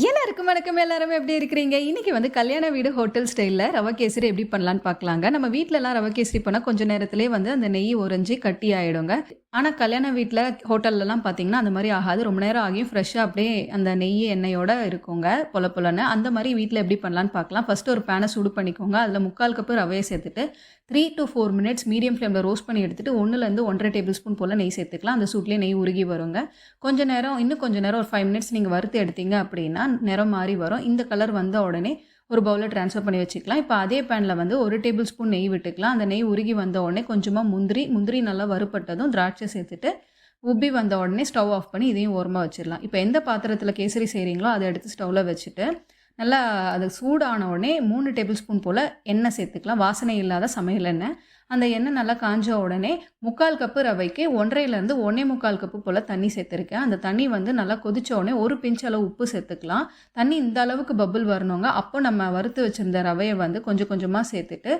எல்லாருக்கும் வணக்கம். எல்லாருமே எப்படி இருக்கிறீங்க? இன்னைக்கு வந்து கல்யாண வீடு ஹோட்டல் ஸ்டைலில் ரவை கேசரி எப்படி பண்ணலான்னு பார்க்கலாங்க. நம்ம வீட்டிலலாம் ரவை கேசரி பண்ணால் கொஞ்சம் நேரத்திலே வந்து அந்த நெய் உறைஞ்சி கட்டி ஆகிடுங்க ஆனால் கல்யாண வீட்டில் ஹோட்டல்லலாம் பார்த்தீங்கன்னா அந்த மாதிரி ஆகாது. ரொம்ப நேரம் ஆகியும் ஃப்ரெஷ்ஷாக அப்படியே அந்த நெய் எண்ணெயோட இருக்குங்க பொல பொலன்னு. அந்த மாதிரி வீட்டில் எப்படி பண்ணலான்னு பார்க்கலாம். ஃபஸ்ட்டு ஒரு பேனை சூடு பண்ணிக்கோங்க. அதில் முக்கால் கப்பு ரவையை சேர்த்துட்டு three to four minutes medium ஃப்ளேமில் ரோஸ்ட் பண்ணி எடுத்துட்டு ஒன்றுலேருந்து ஒன்றரை டேபிள் ஸ்பூன் போல் நெய் சேர்த்துக்கலாம். அந்த சூட்லேயே நெய் உருகி வருங்க. கொஞ்சம் நேரம் இன்னும் கொஞ்சம் நேரம் ஒரு ஃபைவ் மினிட்ஸ் நீங்கள் வறுத்து எடுத்தீங்க அப்படின்னா நிறம் மாறி வரும். இந்த கலர் வந்த உடனே ஒரு பவுலில் ட்ரான்ஸ்ஃபர் பண்ணி வச்சுக்கலாம். இப்போ அதே பேனில் வந்து ஒரு டேபிள் ஸ்பூன் நெய் விட்டுக்கலாம். அந்த நெய் உருகி வந்த உடனே கொஞ்சமாக முந்திரி முந்திரி நல்லா வறுப்பட்டதும் திராட்சை சேர்த்துட்டு உப்பி வந்த உடனே ஸ்டவ் ஆஃப் பண்ணி இதையும் ஓரமாக வச்சிடலாம். இப்போ எந்த பாத்திரத்தில் கேசரி செய்கிறீங்களோ அதை எடுத்து ஸ்டவ்வில் வச்சுட்டு நல்லா அது சூடான உடனே மூணு டேபிள் ஸ்பூன் போல் எண்ணெய் சேர்த்துக்கலாம். வாசனை இல்லாத சமையல் எண்ணெய். அந்த எண்ணெய் நல்லா காஞ்ச உடனே முக்கால் கப்பு ரவைக்கு ஒன்றையிலேருந்து ஒன்றே முக்கால் கப்பு போல் தண்ணி சேர்த்துருக்கேன். அந்த தண்ணி வந்து நல்லா கொதிச்ச உடனே ஒரு பிஞ்ச் அளவு உப்பு சேர்த்துக்கலாம். தண்ணி இந்த அளவுக்கு பபுள் வரணுங்க. அப்போ நம்ம வறுத்து வச்சுருந்த ரவையை வந்து கொஞ்சம் கொஞ்சமாக சேர்த்துட்டு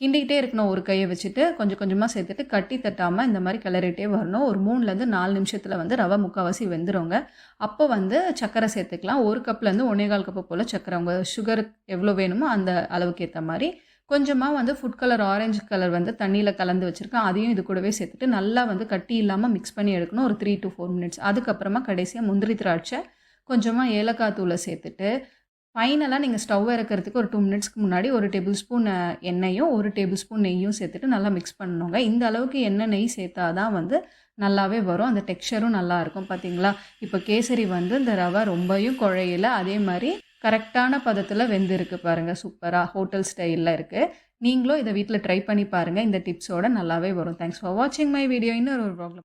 கிண்டிக்கிட்டே இருக்கணும் ஒரு கையை வச்சுட்டு கொஞ்சம் கொஞ்சமாக சேர்த்துட்டு கட்டி தட்டாமல் இந்த மாதிரி கிளறிட்டே வரணும். ஒரு மூணுலேருந்து நாலு நிமிஷத்தில் வந்து ரவை முக்கால்வாசி வெந்துருங்க. அப்போ வந்து சர்க்கரை சேர்த்துக்கலாம். ஒரு கப்லேருந்து ஒன்றே கப்பு போல் சர்க்கரை உங்கள் சுகர் எவ்வளோ வேணுமோ அந்த அளவுக்கு ஏற்ற மாதிரி. கொஞ்சமாக வந்து ஃபுட் கலர் ஆரஞ்சு கலர் வந்து தண்ணியில் கலந்து வச்சுருக்கேன். அதையும் இது கூடவே சேர்த்துட்டு நல்லா வந்து கட்டி இல்லாமல் மிக்ஸ் பண்ணி எடுக்கணும். ஒரு த்ரீ டு ஃபோர் மினிட்ஸ் அதுக்கப்புறமா கடைசியாக முந்திரி திராட்சை கொஞ்சமாக ஏலக்காய் தூளை சேர்த்துட்டு ஃபைனலாக நீங்கள் ஸ்டவ் இறக்கிறதுக்கு ஒரு டூ மினிட்ஸ்க்கு முன்னாடி ஒரு டேபிள் ஸ்பூன் எண்ணெயும் ஒரு டேபிள் ஸ்பூன் நெய்யும் சேர்த்துட்டு நல்லா மிக்ஸ் பண்ணணுங்க இந்த அளவுக்கு எண்ணெய் நெய் சேர்த்தா தான் வந்து நல்லாவே வரும். அந்த டெக்ஸ்சரும் நல்லாயிருக்கும் பார்த்தீங்களா இப்போ கேசரி வந்து இந்த ரவை ரொம்பையும் குழையில அதே மாதிரி கரெக்டான பதத்தில் வெந்திருக்கு பாருங்கள் சூப்பராக ஹோட்டல் ஸ்டைலில் இருக்குது நீங்களும் இதை வீட்டில் ட்ரை பண்ணி பாருங்கள் இந்த டிப்ஸோட நல்லாவே வரும். தேங்க்ஸ் ஃபார் வாட்சிங் மை வீடியோ இன்னொரு ஒரு ப்ராப்ளம்